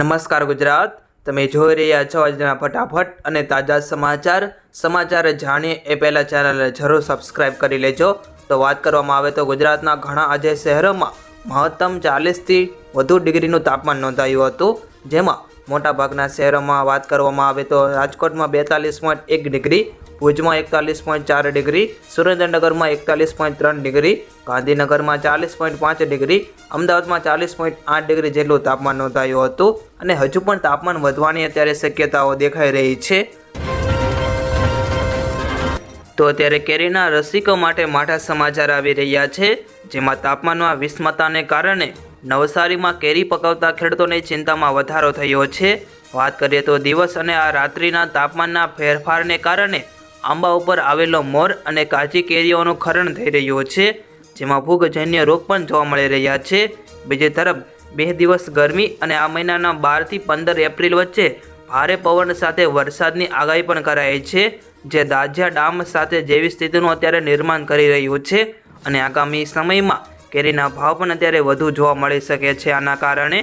નમસ્કાર ગુજરાત. તમે જોઈ રહ્યા છો આજના ફટાફટ અને તાજા સમાચાર. સમાચાર જાણીએ એ પહેલાં ચેનલને જરૂર સબસ્ક્રાઇબ કરી લેજો. તો વાત કરવામાં આવે તો ગુજરાતના ઘણા આજે શહેરોમાં મહત્તમ ચાલીસથી વધુ ડિગ્રીનું તાપમાન નોંધાયું હતું. જેમાં મોટાભાગના શહેરોમાં વાત કરવામાં આવે તો રાજકોટમાં બેતાલીસ પોઈન્ટ એક ડિગ્રી ભુજમાં એકતાલીસ પોઈન્ટ ચાર ડિગ્રી, સુરેન્દ્રનગરમાં એકતાલીસ પોઈન્ટ ત્રણ ડિગ્રી, ગાંધીનગરમાં ચાલીસ પોઈન્ટ પાંચ ડિગ્રી, અમદાવાદમાં ચાલીસ પોઈન્ટ આઠ ડિગ્રી જેટલું તાપમાન નોંધાયું હતું અને હજુ પણ તાપમાન વધવાની અત્યારે શક્યતાઓ દેખાઈ રહી છે. તો અત્યારે કેરીના રસિકો માટે માઠા સમાચાર આવી રહ્યા છે, જેમાં તાપમાનમાં વિષમતાને કારણે નવસારીમાં કેરી પકવતા ખેડૂતોની ચિંતામાં વધારો થયો છે. વાત કરીએ તો દિવસ અને આ રાત્રિના તાપમાનના ફેરફારને કારણે આંબા ઉપર આવેલો મોર અને કાચી કેરીઓનું ખરણ થઈ રહ્યું છે, જેમાં ફૂગજન્ય રોગ પણ જોવા મળી રહ્યા છે. બીજી તરફ, બે દિવસ ગરમી અને આ મહિનાના બારથી પંદર એપ્રિલ વચ્ચે ભારે પવન સાથે વરસાદની આગાહી પણ કરાઈ છે, જે દાજિયા ડામ સાથે જેવી સ્થિતિનું અત્યારે નિર્માણ કરી રહ્યું છે અને આગામી સમયમાં કેરીના ભાવ પણ અત્યારે વધુ જોવા મળી શકે છે. આના કારણે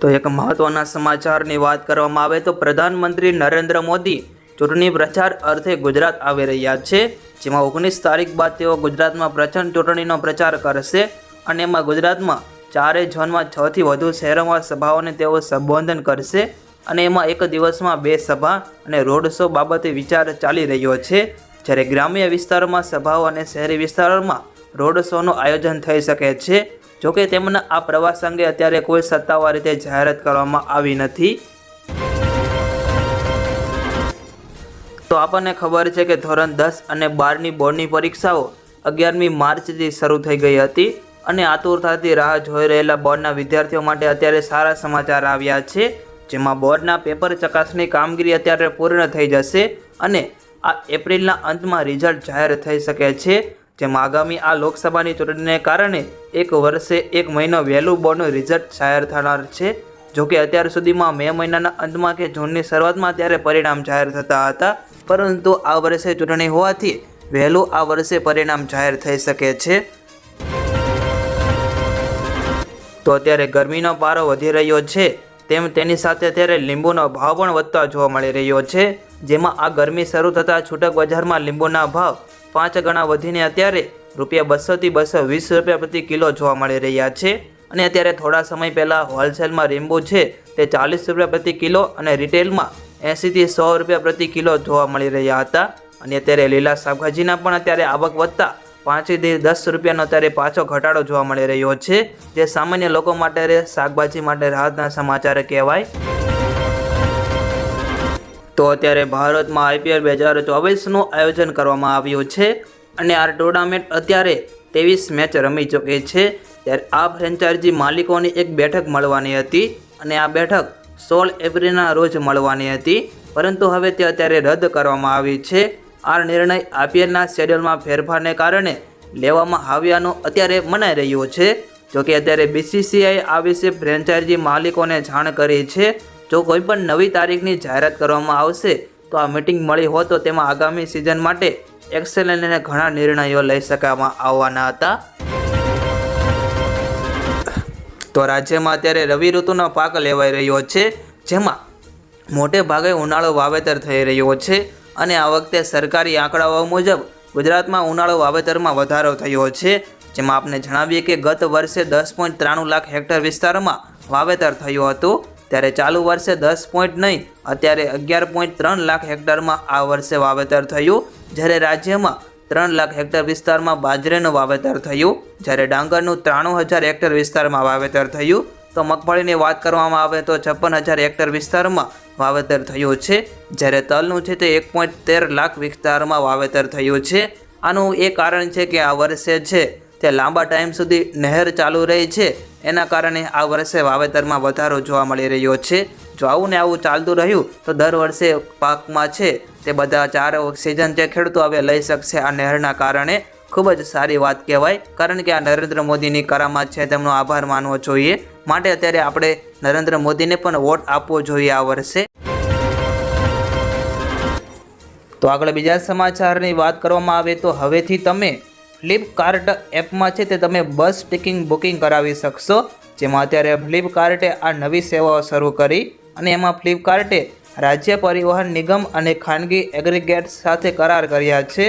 તો એક મહત્વના સમાચારની વાત કરવામાં આવે તો પ્રધાનમંત્રી નરેન્દ્ર મોદી ચૂંટણી પ્રચાર અર્થે ગુજરાત આવી રહ્યા છે, જેમાં ઓગણીસ તારીખ બાદ તેઓ ગુજરાતમાં પ્રચંડ ચૂંટણીનો પ્રચાર કરશે અને એમાં ગુજરાતમાં ચારે ઝોનમાં છથી વધુ શહેરોમાં સભાઓને તેઓ સંબોધન કરશે અને એમાં એક દિવસમાં બે સભા અને રોડ શો બાબતે વિચાર ચાલી રહ્યો છે. જ્યારે ગ્રામ્ય વિસ્તારોમાં સભાઓ અને શહેરી વિસ્તારોમાં રોડ શોનું આયોજન થઈ શકે છે જોકે તેમના આ પ્રવાસ અંગે અત્યારે કોઈ સત્તાવાર રીતે જાહેરાત કરવામાં આવી નથી. તો આપણને ખબર છે કે ધોરણ દસ અને બારની બોર્ડની પરીક્ષાઓ અગિયારમી માર્ચથી શરૂ થઈ ગઈ હતી અને આતુરતાથી રાહ જોઈ રહેલા બોર્ડના વિદ્યાર્થીઓ માટે અત્યારે સારા સમાચાર આવ્યા છે, જેમાં બોર્ડના પેપર ચકાસણી કામગીરી અત્યારે પૂર્ણ થઈ જશે અને આ એપ્રિલના અંતમાં રિઝલ્ટ જાહેર થઈ શકે છે. જેમાં આગામી આ લોકસભાની ચૂંટણીને કારણે એક વર્ષે એક મહિનો વહેલું બોર્ડનું રિઝલ્ટ જાહેર થનાર છે. જોકે અત્યાર સુધીમાં મે મહિનાના અંતમાં કે જૂનની શરૂઆતમાં ત્યારે પરિણામ જાહેર થતા હતા. પરંતુ આ વર્ષે ચૂંટણી હોવાથી વહેલું આ વર્ષે પરિણામ જાહેર થઈ શકે છે. તો અત્યારે ગરમીનો પારો વધી રહ્યો છે. તેમ તેની સાથે અત્યારે લીંબુનો ભાવ પણ વધતા જોવા મળી રહ્યો છે. જેમાં આ ગરમી શરૂ થતાં છૂટક બજારમાં લીંબુના ભાવ પાંચ ગણા વધીને અત્યારે રૂપિયા બસોથી બસો વીસ રૂપિયા પ્રતિ કિલો જોવા મળી રહ્યા છે. અને અત્યારે થોડા સમય પહેલાં હોલસેલમાં લીંબુ છે તે ચાલીસ રૂપિયા પ્રતિ કિલો અને રિટેલમાં એંસીથી સો રૂપિયા પ્રતિ કિલો જોવા મળી રહ્યા હતા. અને અત્યારે લીલા શાકભાજીના પણ અત્યારે આવક વધતા પાંચથી દસ રૂપિયાનો અત્યારે પાછો ઘટાડો જોવા મળી રહ્યો છે. જે સામાન્ય લોકો માટે શાકભાજી માટે રાહતના સમાચાર કહેવાય. તો અત્યારે ભારતમાં આઈપીએલ બે હજાર ચોવીસનું આયોજન કરવામાં આવ્યું છે અને આ ટુર્નામેન્ટ અત્યારે ત્રેવીસ મેચ રમી ચૂકી છે. ત્યારે આ ફ્રેન્ચાઇઝી માલિકોની એક બેઠક મળવાની હતી અને આ બેઠક સોળ એપ્રિલના રોજ મળવાની હતી. પરંતુ હવે તે અત્યારે રદ કરવામાં આવી છે. આ નિર્ણય આઈપીએલના શેડ્યુલમાં ફેરફારને કારણે લેવામાં આવ્યાનો અત્યારે મનાઈ રહ્યો છે. જોકે અત્યારે બીસીસીઆઈ આ વિશે ફ્રેન્ચાઇઝી માલિકોને જાણ કરી છે. જો કોઈ પણ નવી તારીખની જાહેરાત કરવામાં આવશે, તો આ મિટિંગ મળી હોત તો તેમાં આગામી સિઝન માટે એક્સેલન્ટ અને ઘણા નિર્ણયો લઈ શકવામાં આવવાના હતા. તો રાજ્યમાં અત્યારે રવિ ઋતુનો પાક લેવાઈ રહ્યો છે, જેમાં મોટે ભાગે ઉનાળો વાવેતર થઈ રહ્યો છે. અને આ વખતે સરકારી આંકડાઓ મુજબ ગુજરાતમાં ઉનાળો વાવેતરમાં વધારો થયો છે, જેમાં આપને જણાવીએ કે ગત વર્ષે દસ પોઈન્ટ ત્રાણું લાખ હેક્ટર વિસ્તારમાં વાવેતર થયું હતું, ત્યારે ચાલુ વર્ષે દસ પોઈન્ટ નહીં, અત્યારે અગિયાર પોઈન્ટ ત્રણ લાખ હેક્ટરમાં આ વર્ષે વાવેતર થયું, જ્યારે રાજ્યમાં ત્રણ લાખ હેક્ટર વિસ્તારમાં બાજરીનું વાવેતર થયું, જ્યારે ડાંગરનું ત્રાણું હજાર હેક્ટર વિસ્તારમાં વાવેતર થયું તો મગફળીની વાત કરવામાં આવે તો છપ્પન હજાર હેક્ટર વિસ્તારમાં વાવેતર થયું છે. જ્યારે તલનું છે તે એક પોઈન્ટ તેર લાખ વિસ્તારમાં વાવેતર થયું છે. આનું એ કારણ છે કે આ વર્ષે છે તે લાંબા ટાઈમ સુધી નહેર ચાલુ રહી છે. એના કારણે આ વર્ષે વાવેતરમાં વધારો જોવા મળી રહ્યો છે. જો આવું ને આવું ચાલતું રહ્યું, તો દર વર્ષે પાકમાં છે તે બધા ચાર સિઝન જે ખેડૂતો હવે લઈ શકશે આ નહેરના કારણે. ખૂબ જ સારી વાત કહેવાય. કારણ કે આ નરેન્દ્ર મોદીની કરામત છે, તેમનો આભાર માનવો જોઈએ. માટે અત્યારે આપણે નરેન્દ્ર મોદીને પણ વોટ આપવો જોઈએ આ વર્ષે. તો આગળ બીજા સમાચારની વાત કરવામાં આવે તો હવેથી તમે ફ્લિપકાર્ટ એપમાં છે તે તમે બસ ટિકિંગ બુકિંગ કરાવી શકશો. જેમાં અત્યારે ફ્લિપકાર્ટે આ નવી સેવાઓ શરૂ કરી અને એમાં ફ્લિપકાર્ટે રાજ્ય પરિવહન નિગમ અને ખાનગી એગ્રીગેટ્સ સાથે કરાર કર્યા છે.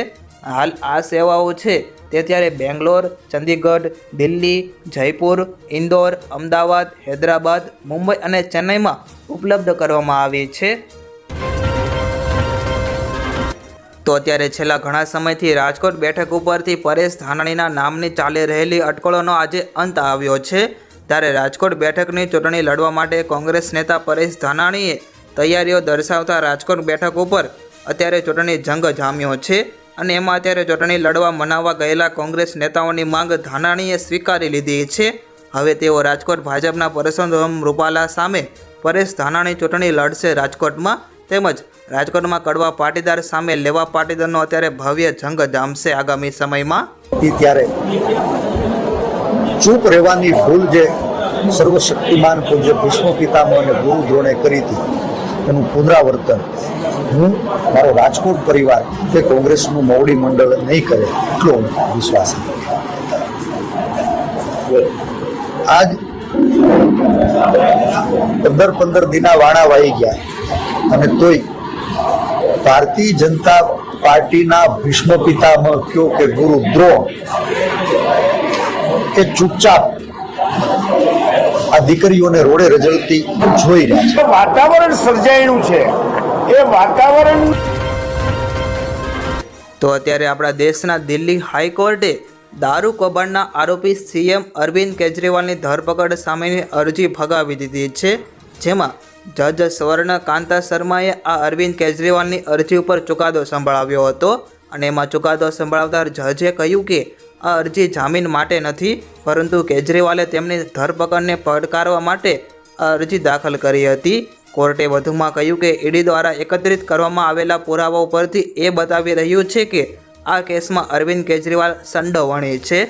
હાલ આ સેવાઓ છે તે ત્યારે બેંગ્લોર, ચંદીગઢ, દિલ્હી, જયપુર, ઇન્દોર, અમદાવાદ, હૈદરાબાદ, મુંબઈ અને ચેન્નઈમાં ઉપલબ્ધ કરવામાં આવી છે. તો અત્યારે છેલ્લા ઘણા સમયથી રાજકોટ બેઠક ઉપરથી પરેશ ધાનાણીના નામની ચાલી રહેલી અટકળોનો આજે અંત આવ્યો છે. ત્યારે રાજકોટ બેઠકની ચૂંટણી લડવા માટે કોંગ્રેસ નેતા પરેશ ધાનાણીએ તૈયારીઓ દર્શાવતા રાજકોટ બેઠક ઉપર અત્યારે ચૂંટણી જંગ જામ્યો છે. અને એમાં અત્યારે ચૂંટણી લડવા મનાવવા ગયેલા કોંગ્રેસ નેતાઓની માંગ ધાનાણીએ સ્વીકારી લીધી છે. હવે તેઓ રાજકોટ ભાજપના પરસોત્તમ રૂપાલા સામે પરેશ ધાનાણી ચૂંટણી લડશે રાજકોટમાં તેમજ રાજકોટમાં કડવા પાટીદાર સામે લેવા પાટીદારનો અત્યારે ભવ્ય જંગ જામશે આગામી સમયમાં. ત્યારે ચૂપ રહેવાની ભૂલ જે સર્વશક્તિમાન પૂજ્ય ભીષ્મ પિતામહ અને ગુરુ દ્રોણે કરી હતી. એનું પુનરાવર્તન. હું, મારો રાજકોટ પરિવાર કે કોંગ્રેસનું મોવડી મંડળ નહીં કરે, એટલો વિશ્વાસ આજ પંદર પંદર દિના વાણા વાઈ ગયા અને તોય ભારતીય જનતા પાર્ટીના ભીષ્મ પિતામહ કયો કે ગુરુ દ્રોણ એ ચૂપચાપ આ દીકરીઓને રોડે રજળતી જોઈ રહ્યા છે. વાતાવરણ સર્જાયેલું છે. એ વાતાવરણ તો અત્યારે આપણા દેશના દિલ્હી હાઈકોર્ટે દારૂ કૌભાંડના આરોપી સીએમ અરવિંદ કેજરીવાલની ધરપકડ સામેની અરજી ફગાવી દીધી છે જેમાં જજ સ્વર્ણ કાંતા શર્માએ આ અરવિંદ કેજરીવાલની અરજી ઉપર ચુકાદો સંભળાવ્યો હતો અને એમાં ચુકાદો સંભળાવતા જજે કહ્યું કે આ અરજી જામીન માટે નથી, પરંતુ કેજરીવાલે તેમની ધરપકડને પડકારવા માટે આ અરજી દાખલ કરી હતી. કોર્ટે વધુમાં કહ્યું કે ઈડી દ્વારા એકત્રિત કરવામાં આવેલા પુરાવાઓ પરથી એ બતાવી રહ્યું છે કે આ કેસમાં અરવિંદ કેજરીવાલ સંડોવણી છે.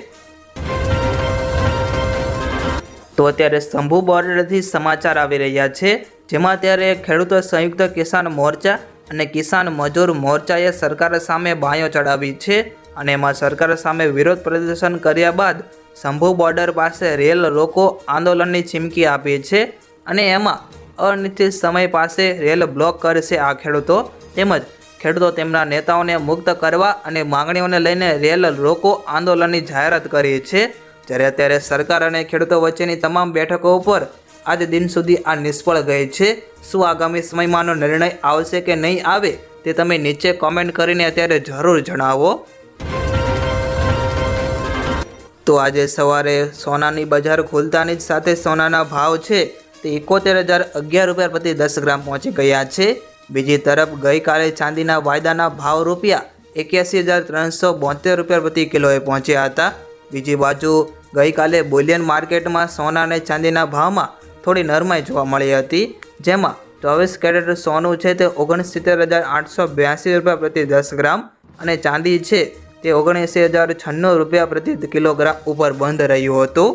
તો અત્યારે શંભુ બોર્ડરથી સમાચાર આવી રહ્યા છે, જેમાં અત્યારે ખેડૂતો સંયુક્ત કિસાન મોરચા અને કિસાન મજૂર મોરચાએ સરકાર સામે બાયો ચડાવી છે. અને એમાં સરકાર સામે વિરોધ પ્રદર્શન કર્યા બાદ શંભુ બોર્ડર પાસે રેલ રોકો આંદોલનની ચીમકી આપી છે અને એમાં અનિશ્ચિત સમય પાસે રેલ બ્લોક કરશે આ ખેડૂતો તેમજ ખેડૂતો તેમના નેતાઓને મુક્ત કરવા અને માંગણીઓને લઈને રેલ રોકો આંદોલનની જાહેરાત કરી છે. જ્યારે અત્યારે સરકાર અને ખેડૂતો વચ્ચેની તમામ બેઠકો ઉપર આજ દિન સુધી આ નિષ્ફળ ગઈ છે. શું આગામી સમયમાંનો નિર્ણય આવશે કે નહીં આવે તે તમે નીચે કોમેન્ટ કરીને અત્યારે જરૂર જણાવો. તો આજે સવારે સોનાની બજાર ખુલતાની જ સાથે સોનાના ભાવ છે તે એકોતેર હજાર અગિયાર રૂપિયા પ્રતિ દસ ગ્રામ પહોંચી ગયા છે. બીજી તરફ ગઈકાલે ચાંદીના વાયદાના ભાવ રૂપિયા એક્યાસી હજાર ત્રણસો બોતેર રૂપિયા પ્રતિ કિલોએ પહોંચ્યા હતા. બીજી બાજુ ગઈકાલે બુલિયન માર્કેટમાં સોના અને ચાંદીના ભાવમાં થોડી નરમાઈ જોવા મળી હતી, જેમાં ચોવીસ કેરેટ સોનું છે તે ઓગણસિત્તેર હજાર આઠસો બ્યાસી રૂપિયા પ્રતિ દસ ગ્રામ અને ચાંદી છે તે ઓગણએંસી હજાર છન્નું રૂપિયા પ્રતિ કિલોગ્રામ ઉપર બંધ રહ્યું હતું.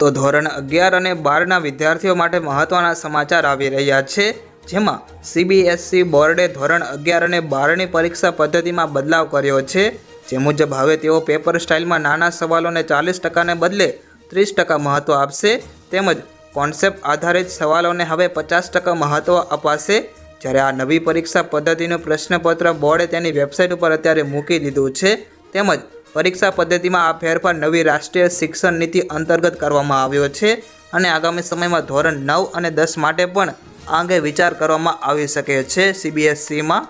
તો ધોરણ અગિયાર અને બારના વિદ્યાર્થીઓ માટે મહત્ત્વના સમાચાર આવી રહ્યા છે, જેમાં સીબીએસસી બોર્ડે ધોરણ અગિયાર અને બારની પરીક્ષા પદ્ધતિમાં બદલાવ કર્યો છે, જે મુજબ હવે તેઓ પેપર સ્ટાઇલમાં નાના સવાલોને ચાલીસ ટકાને બદલે ત્રીસ ટકા મહત્ત્વ આપશે, તેમજ કોન્સેપ્ટ આધારિત સવાલોને હવે પચાસ ટકા મહત્ત્વ અપાશે જ્યારે આ નવી પરીક્ષા પદ્ધતિનું પ્રશ્નપત્ર બોર્ડે તેની વેબસાઇટ ઉપર અત્યારે મૂકી દીધું છે, તેમજ પરીક્ષા પદ્ધતિમાં આ ફેરફાર નવી રાષ્ટ્રીય શિક્ષણ નીતિ અંતર્ગત કરવામાં આવ્યો છે અને આગામી સમયમાં ધોરણ નવ અને દસ માટે પણ આ અંગે વિચાર કરવામાં આવી શકે છે સીબીએસસીમાં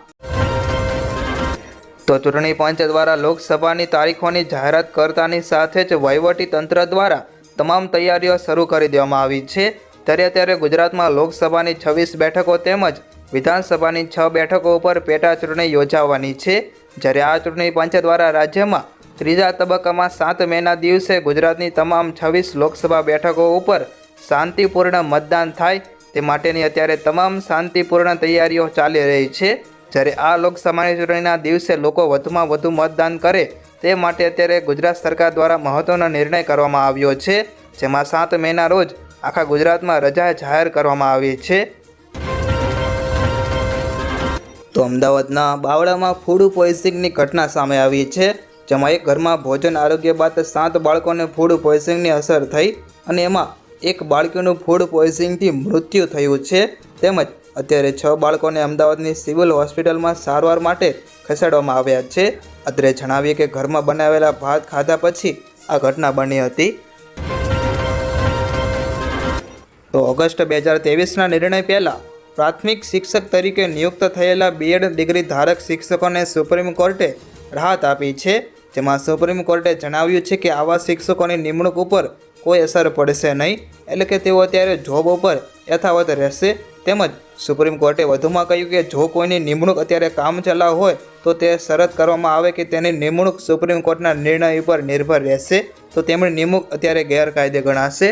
તો ચૂંટણી પંચ દ્વારા લોકસભાની તારીખોની જાહેરાત કરતાની સાથે જ વહીવટી તંત્ર દ્વારા તમામ તૈયારીઓ શરૂ કરી દેવામાં આવી છે. ત્યારે અત્યારે ગુજરાતમાં લોકસભાની છવ્વીસ બેઠકો તેમજ વિધાનસભાની છ બેઠકો ઉપર પેટા ચૂંટણી યોજાવાની છે. જ્યારે આ ચૂંટણી પંચ દ્વારા રાજ્યમાં ત્રીજા તબક્કામાં સાત મેના દિવસે ગુજરાતની તમામ છવ્વીસ લોકસભા બેઠકો ઉપર શાંતિપૂર્ણ મતદાન થાય તે માટેની અત્યારે તમામ શાંતિપૂર્ણ તૈયારીઓ ચાલી રહી છે. જ્યારે આ લોકસભાની ચૂંટણીના દિવસે લોકો વધુમાં વધુ મતદાન કરે તે માટે અત્યારે ગુજરાત સરકાર દ્વારા મહત્ત્વનો નિર્ણય કરવામાં આવ્યો છે. જેમાં સાત મેના રોજ આખા ગુજરાતમાં રજા જાહેર કરવામાં આવી છે. તો અમદાવાદના બાવળામાં ફૂડ પોઈઝનિંગની ઘટના સામે આવી છે, જેમાં એક ઘરમાં ભોજન આરોગ્ય બાદ સાત બાળકોને ફૂડ પોઈઝનિંગની અસર થઈ અને એમાં એક બાળકીનું ફૂડ પોઈઝનિંગથી મૃત્યુ થયું છે. તેમજ અત્યારે છ બાળકોને અમદાવાદની સિવિલ હોસ્પિટલમાં સારવાર માટે ખસેડવામાં આવ્યા છે. અત્રે જણાવીએ કે ઘરમાં બનાવેલા ભાત ખાધા પછી આ ઘટના બની હતી. તો ઓગસ્ટ બે હજાર તેવીસના નિર્ણય પહેલાં પ્રાથમિક શિક્ષક તરીકે નિયુક્ત થયેલા બીએડ ડિગ્રી ધારક શિક્ષકોને સુપ્રીમ કોર્ટે રાહત આપી છે. જેમાં સુપ્રીમ કોર્ટે જણાવ્યું છે કે આવા શિક્ષકોની નિમણૂક ઉપર કોઈ અસર પડશે નહીં, એટલે કે તેઓ અત્યારે જોબ ઉપર યથાવત રહેશે. તેમજ સુપ્રીમ કોર્ટે વધુમાં કહ્યું કે જો કોઈની નિમણૂક અત્યારે કામચલાઉ હોય, તો તે શરત કરવામાં આવે કે તેની નિમણૂક સુપ્રીમ કોર્ટના નિર્ણય ઉપર નિર્ભર રહેશે. તો તેમની નિમણૂક અત્યારે ગેરકાયદે ગણાશે.